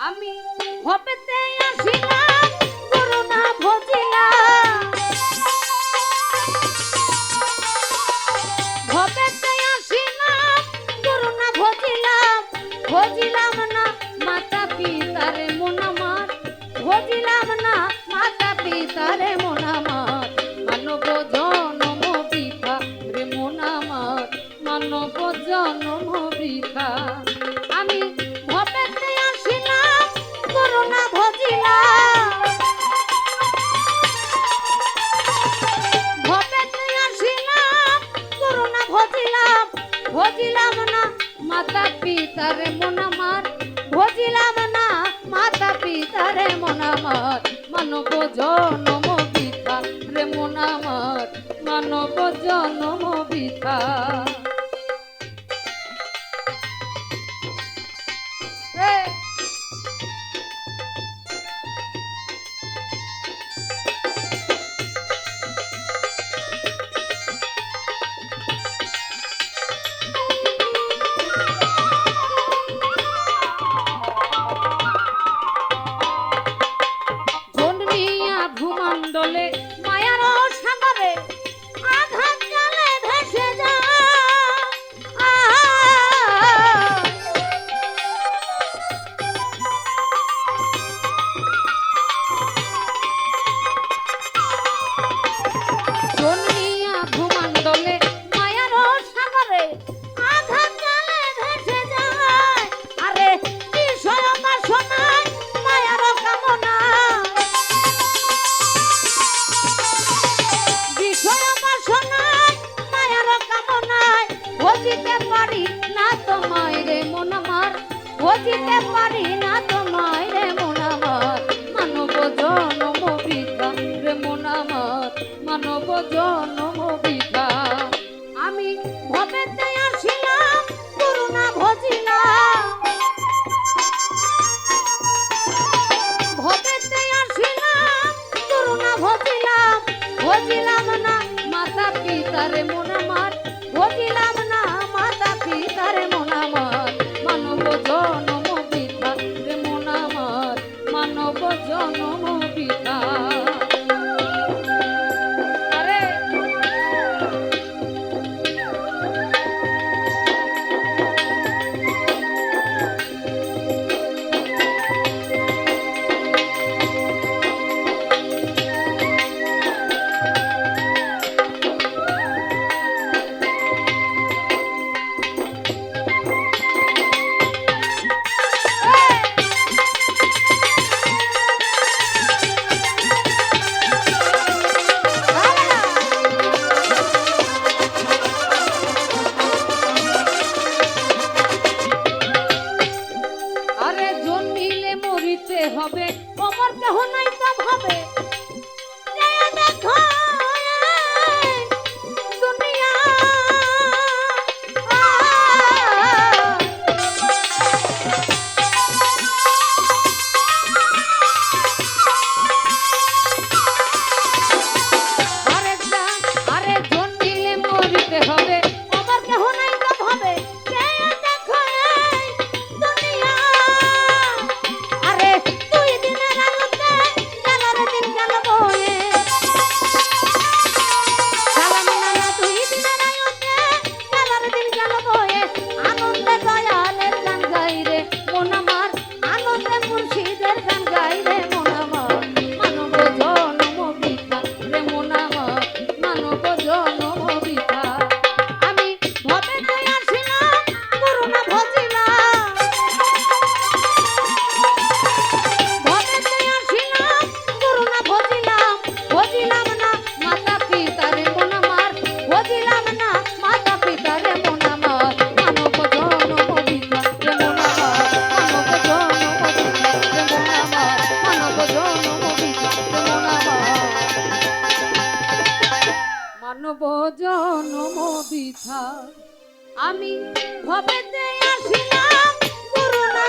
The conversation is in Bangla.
আমি হবেতে আসিলাম, করুণা ভজিলাম হবেতে আসিলাম, করুণা ভজিলাম ভজিলাম না মাতা পিতারে মন আমার, ভজিলাম না মাতা পিতারে ভজিলাম ভজিলাম না মাতা পিতারে মন আমার। ভজিলাম না মাতা পিতারে মন আমার। মানব জনম বিথা রে মন আমার। মানব জনম বিথা। dándole বুঝিতে পারি না তোমায় রে মোনামত মানব জনম বিধা রে মোনামত মানব জনম বিধা আমি ভবেতে আসিলাম, করুণা ভজিলা ভবেতে আসিলাম, করুণা ভজিলাম। ভজিলাম না মাতা পিতা রে মোনামত I'm hopping. মানব জনম বৃথা আমি ভবেতে আসিলাম গুরু না